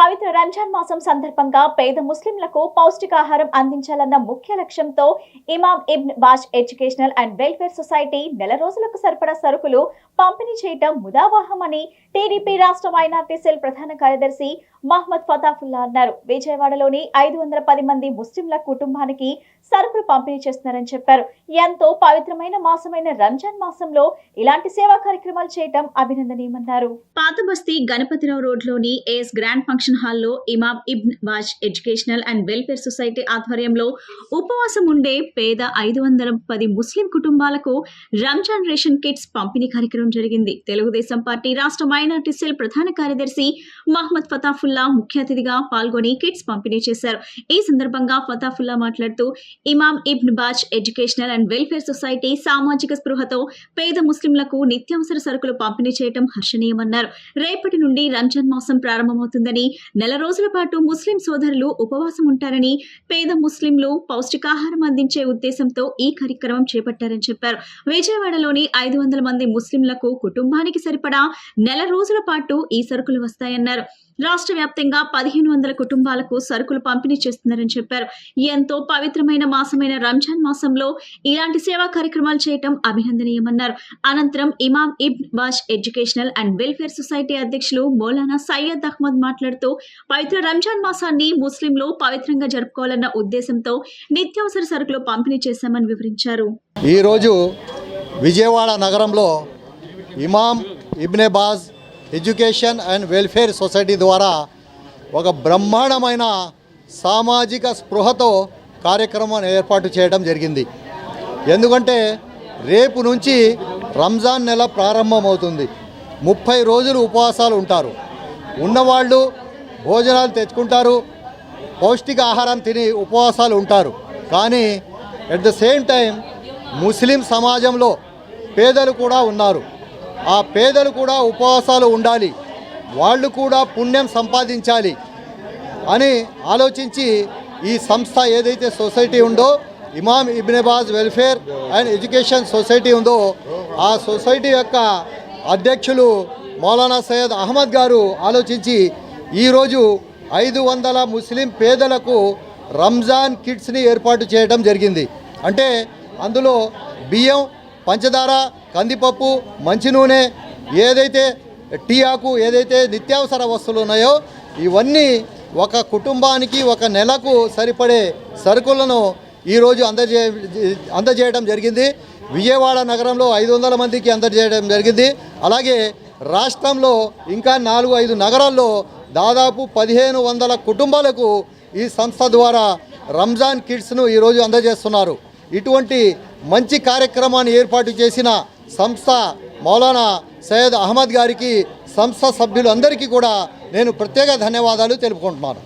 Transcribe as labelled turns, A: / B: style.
A: పవిత్ర రంజాన్ మాసం సందర్భంగా పేద ముస్లింలకు పౌష్టికాహారం అందించాలన్న ముఖ్య లక్ష్యంతో Imam Ibn Baz educational and welfare society నెల రోజులకు సరిపడా సరుకులు పంపిణీ చేయడం ముదావాహమని టీడీపీ రాష్ట్ర మైనార్టీ సెల్ ప్రధాన కార్యదర్శి మహ్మద్ ఫతాఫుల్లా అన్నారు. విజయవాడలోని ఐదు వందల పది మంది ముస్లింల కుటుంబానికి సరుకులు పంపిణీ చేస్తున్నారని చెప్పారు. ఎంతో పవిత్రమైన మాసమైన రంజాన్ మాసంలో ఇలాంటి సేవా కార్యక్రమాలు చేయటం అభినందనీయమన్నారు. పాత బస్తీ గణపతిరావు రోడ్లోని ఏఎస్ గ్రాండ్ ఫంక్షన్ హాల్లో Imam Ibn Baz educational and welfare society ఆధ్వర్యంలో ఉపవాసం ఉండే పేద ఐదు వందల పది ముస్లిం కుటుంబాలకు రంజాన్ రేషన్ కిట్స్ పంపిణీ కార్యక్రమం జరిగింది. తెలుగుదేశం పార్టీ రాష్ట్ర మైనార్టీ సెల్ ప్రధాన కార్యదర్శి మహ్మద్ ఫతాఫుల్లా ముఖ్య అతిథిగా పాల్గొని కిట్స్ పంపిణీ చేశారు. ఈ సందర్భంగా ఫతాఫుల్లా మాట్లాడుతూ Imam Ibn Baz educational and welfare society సామాజిక స్పృహతో పేద ముస్లింలకు నిత్యావసర సరుకులు పంపిణీ చేయడం హర్షణీయమన్నారు. రేపటి నుండి రంజాన్ మాసం ప్రారంభమవుతుందని నెల రోజుల పాటు ముస్లిం సోదరులు ఉపవాసం ఉంటారని పేద ముస్లింలు పౌష్టికాహారం అందించే ఉద్దేశంతో ఈ కార్యక్రమం చేపట్టారని చెప్పారు. విజయవాడలోని ఐదు వందల మంది ముస్లింలకు కుటుంబానికి సరిపడా నెల రోజుల పాటు ఈ సరుకులు వస్తాయన్నారు. రాష్ట్ర వ్యాప్తంగా పదిహేను వందల కుటుంబాలకు సరుకులు పంపిణీ చేస్తున్నారని చెప్పారు. ఎంతో పవిత్రమైన మాసమైన రంజాన్ మాసంలో ఇలాంటి సేవా కార్యక్రమాలు చేయటం అభినందనీయమన్నారు. అనంతరం Imam Ibn Baz educational and welfare society అధ్యక్షులు మౌలానా సయ్యద్ అహ్మద్ మాట్లాడుతూ పవిత్ర రంజాన్ మాసాన్ని ముస్లింలు పవిత్రంగా జరుపుకోవాలన్న ఉద్దేశంతో నిత్యావసర సరుకులు పంపిణీ చేశామని వివరించారు.
B: ఈరోజు విజయవాడ నగరంలో Imam Ibne Baz education and welfare society ద్వారా ఒక బ్రహ్మాండమైన సామాజిక స్పృహతో కార్యక్రమం ఏర్పాటు చేయడం జరిగింది. ఎందుకంటే రేపు నుంచి రంజాన్ నెల ప్రారంభమవుతుంది. ముప్పై రోజులు ఉపవాసాలు ఉంటారు. ఉన్నవాళ్ళు భోజనాలు తెచ్చుకుంటారు పౌష్టిక ఆహారం తిని ఉపవాసాలు ఉంటారు. కానీ at the same time Muslim సమాజంలో పేదలు కూడా ఉన్నారు. ఆ పేదలు కూడా ఉపవాసాలు ఉండాలి. వాళ్ళు కూడా పుణ్యం సంపాదించాలి అని ఆలోచించి ఈ సంస్థ ఏదైతే సొసైటీ ఉందో Imam Ibn Baz welfare and education society ఉందో ఆ సొసైటీ యొక్క అధ్యక్షులు మౌలానా సయ్యద్ అహ్మద్ గారు ఆలోచించి ఈరోజు ఐదు వందల ముస్లిం పేదలకు రంజాన్ కిట్స్ని ఏర్పాటు చేయడం జరిగింది. అంటే అందులో బియ్యం పంచదార కందిపప్పు మంచి నూనె ఏదైతే టీ ఆకు ఏదైతే నిత్యావసర వస్తువులు ఉన్నాయో ఇవన్నీ ఒక కుటుంబానికి ఒక నెలకు సరిపడే సరుకులను ఈరోజు అందజే అందజేయడం జరిగింది. విజయవాడ నగరంలో ఐదు వందల మందికి అందజేయడం జరిగింది. అలాగే రాష్ట్రంలో ఇంకా నాలుగు ఐదు నగరాల్లో దాదాపు పదిహేను వందల కుటుంబాలకు ఈ సంస్థ ద్వారా రంజాన్ కిడ్స్ను ఈరోజు అందజేస్తున్నారు. ఇటువంటి మంచి కార్యక్రమాన్ని ఏర్పాటు చేసిన సంస్థ మౌలానా సయ్యద్ అహ్మద్ గారికి సంస్థ సభ్యులందరికీ కూడా నేను ప్రత్యేక ధన్యవాదాలు తెలుపుకుంటున్నాను.